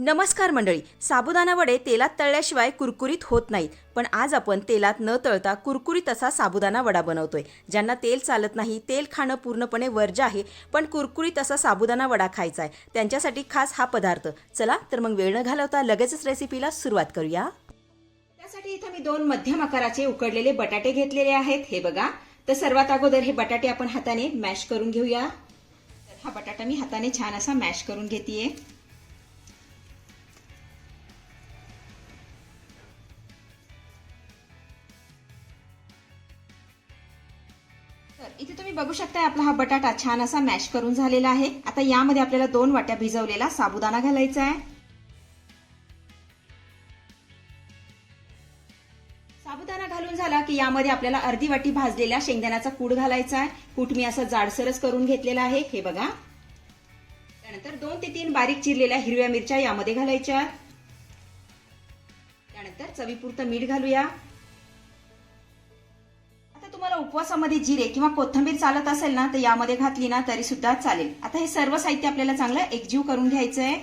नमस्कार मंडळी. साबुदाणा वडे तेलात तळल्याशिवाय कुरकुरीत होत नाहीत. पण आज आपण तेलात न तळता कुरकुरीत असा साबुदाणा वडा बनवतोय. ज्यांना तेल चालत नाही तेल खाणं पूर्णपणे वर्ज्य आहे पण कुरकुरीत असा साबुदाणा वडा खायचा आहे. त्यांच्यासाठी खास हा पदार्थ. चला तर मग वेळ न घालवता लगेचच रेसिपीला सुरुवात करूया. त्यासाठी इथं मी दोन मध्यम आकाराचे उकडलेले बटाटे घेतलेले आहेत. हे बघा. तर सर्वात अगोदर हे बटाटे आपण हाताने मॅश करून घेऊया. हा बटाटा मी हाताने छान असा मॅश करून घेतेय. तर इथे तुम्ही बघू शकता आपला हा बटाटा छान असा मॅश करून झालेला आहे. आता यामध्ये आपल्याला दोन वाट्या भिजवलेला साबुदाणा घालायचा आहे. साबुदाणा घालून झाला की यामध्ये आपल्याला अर्धी वाटी भाजलेला शेंगदाण्याचा कूड घालायचा आहे. कूट मी असं जाडसरच करून घेतलेला आहे. हे बघा. त्यानंतर दोन ते तीन बारीक चिरलेल्या हिरव्या मिरच्या यामध्ये घालायच्या. त्यानंतर चवीपुरतं मीठ घालूया. तुम्हाला उपवासामध्ये जिरे किंवा कोथिंबीर चालत असेल ना तर यामध्ये घातली ना तरी सुद्धा चालेल. आता हे सर्व साहित्य आपल्याला चांगलं एकजीव करून घ्यायचं आहे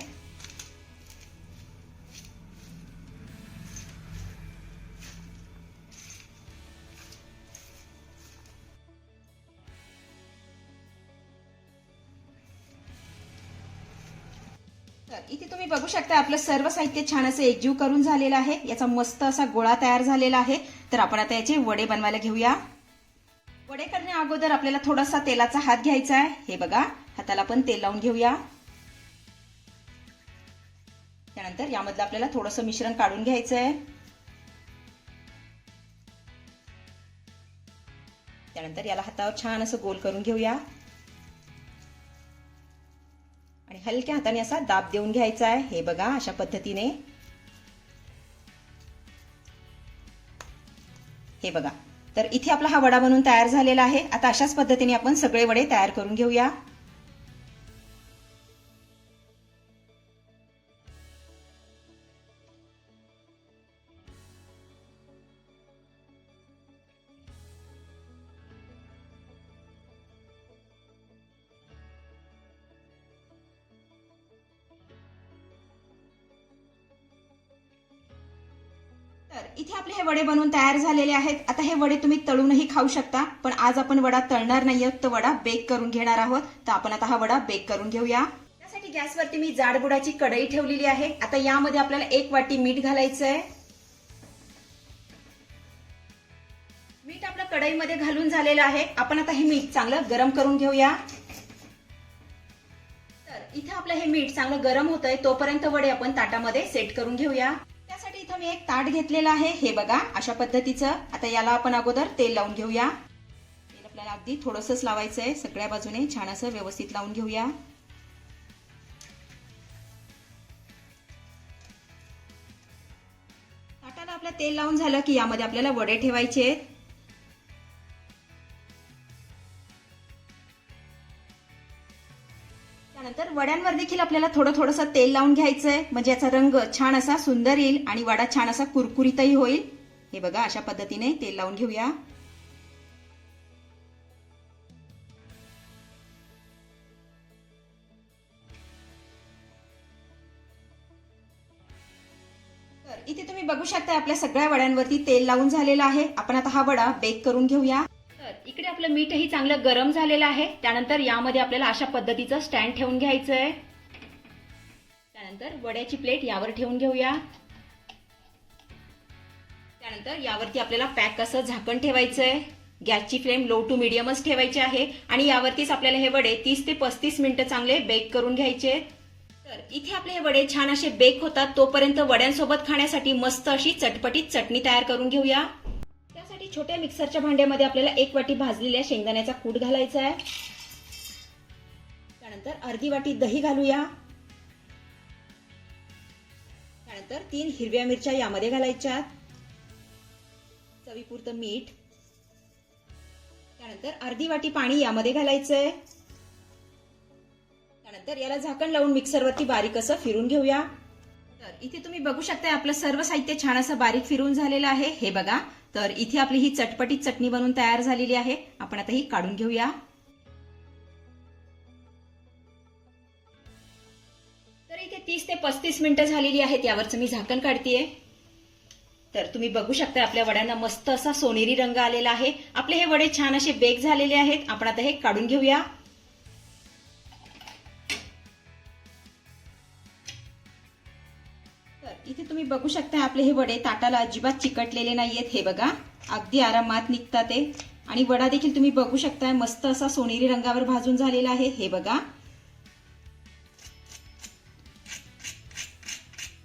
तर इथे तुम्ही बघू शकता आपलं सर्व साहित्य छान असं एकजीव करून झालेलं आहे. याचा मस्त असा गोळा तयार झालेला आहे. तर आपण आता याचे वडे बनवायला घेऊया. वडे करण्या अगोदर आपल्याला थोडासा तेलाचा हात घ्यायचा आहे. हे बघा हाताला पण तेल लावून घेऊया. त्यानंतर यामधलं आपल्याला थोडंसं मिश्रण काढून घ्यायचं आहे त्यानंतर याला हातावर छान असं गोल करून घेऊया. आणि हलक्या हाताने असा दाब देऊन घ्यायचा आहे. हे बघा अशा पद्धतीने. हे बघा तर इथे आपला हा वडा बनवून तयार झालेला आहे. आता अशाच पद्धतीने आपण सगळे वडे तयार करून घेऊया. इथे आपले हे वडे बनवून तयार झालेले आहेत. आता हे वडे तुम्ही तळूनही खाऊ शकता पण आज आपण वडा तळणार नाही आहोत तर वडा बेक करून घेणार आहोत. तर आपण आता हा वडा बेक करून घेऊया. त्यासाठी गॅसवरती मी जाडबुडाची कढई ठेवलेली आहे. आता यामध्ये आपल्याला एक वाटी मीठ घालायचं आहे मीठ आपलं कढईमध्ये घालून झालेलं आहे. आपण आता हे मीठ चांगलं गरम करून घेऊया. तर इथे आपलं हे मीठ चांगलं गरम होतंय. तोपर्यंत वडे आपण ताटामध्ये सेट करून घेऊया. इथं मी एक ताट घेतलेलं आहे. हे बघा अशा पद्धतीचं. आता याला आपण अगोदर तेल लावून घेऊया. तेल आपल्याला अगदी थोडंसंच लावायचं आहे सगळ्या बाजूने छान असं व्यवस्थित लावून घेऊया. ताटाला आपलं तेल लावून झालं की यामध्ये आपल्याला वडे ठेवायचे आहेत तर वड्यांवर देखील आपल्याला थोडं थोडंसं तेल लावून घ्यायचं आहे म्हणजे याचा रंग छान असा सुंदर येईल आणि वडा छान असा कुरकुरीतही होईल. हे बघा अशा पद्धतीने तेल लावून घेऊया. तर इथे तुम्ही बघू शकता आपल्या सगळ्या वड्यांवरती तेल लावून झालेलं आहे. आपण आता हा वडा बेक करून घेऊया. तर इकडे आपलं मीठही चांगलं गरम झालेलं आहे. त्यानंतर यामध्ये आपल्याला अशा पद्धतीचं स्टँड ठेवून घ्यायचं आहे त्यानंतर वड्याची प्लेट यावर ठेवून घेऊया. त्यानंतर यावरती आपल्याला पॅक असं झाकण ठेवायचं आहे गॅसची फ्लेम लो टू मिडियमच ठेवायची आहे. आणि यावरतीच आपल्याला हे वडे तीस ते पस्तीस मिनिटं चांगले बेक करून घ्यायचे. तर इथे आपले हे वडे छान असे बेक होतात तोपर्यंत वड्यांसोबत खाण्यासाठी मस्त अशी चटपटीत चटणी तयार करून घेऊया. त्यासाठी छोट्या मिक्सरच्या भांड्यामध्ये आपल्याला एक वाटी भाजलेल्या शेंगदाण्याचा कूट घालायचा आहे. त्यानंतर अर्धी वाटी दही घालूया. त्यानंतर तीन हिरव्या मिरच्या यामध्ये घालायच्या चवीपुरतं मीठ. त्यानंतर अर्धी वाटी पाणी यामध्ये घालायचंय. त्यानंतर याला झाकण लावून मिक्सरवरती बारीक असं फिरून घेऊया. तर इथे तुम्ही बघू शकता आपलं सर्व साहित्य छान असं बारीक फिरून झालेलं आहे. हे बघा. तर इथे आपली ही चटपटीत चटणी बनवून तयार झालेली आहे. आपण आता ही काढून घेऊया. तर इथे तीस ते पस्तीस मिनिटं झालेली आहेत. यावरचं मी झाकण काढतेय. तर तुम्ही बघू शकता आपल्या वड्यांना मस्त असा सोनेरी रंग आलेला आहे. आपले हे वडे छान असे बेक झालेले आहेत. आपण आता हे काढून घेऊया. इथे तुम्ही बघू शकता आपले हे वडे ताटाला अजिबात चिकटलेले नाहीयेत. हे बघा अगदी आरामात निघतात ते. आणि वडा देखील तुम्ही बघू शकता मस्त असा सोनेरी रंगावर भाजून झालेला आहे. हे बघा.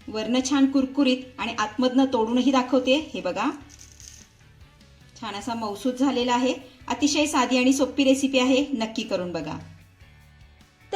वर्ण छान कुरकुरीत आणि आतमधनं तोडूनही दाखवते. हे बघा. छान असा मौसूद झालेला आहे. अतिशय साधी आणि सोपी रेसिपी आहे. नक्की करून बघा.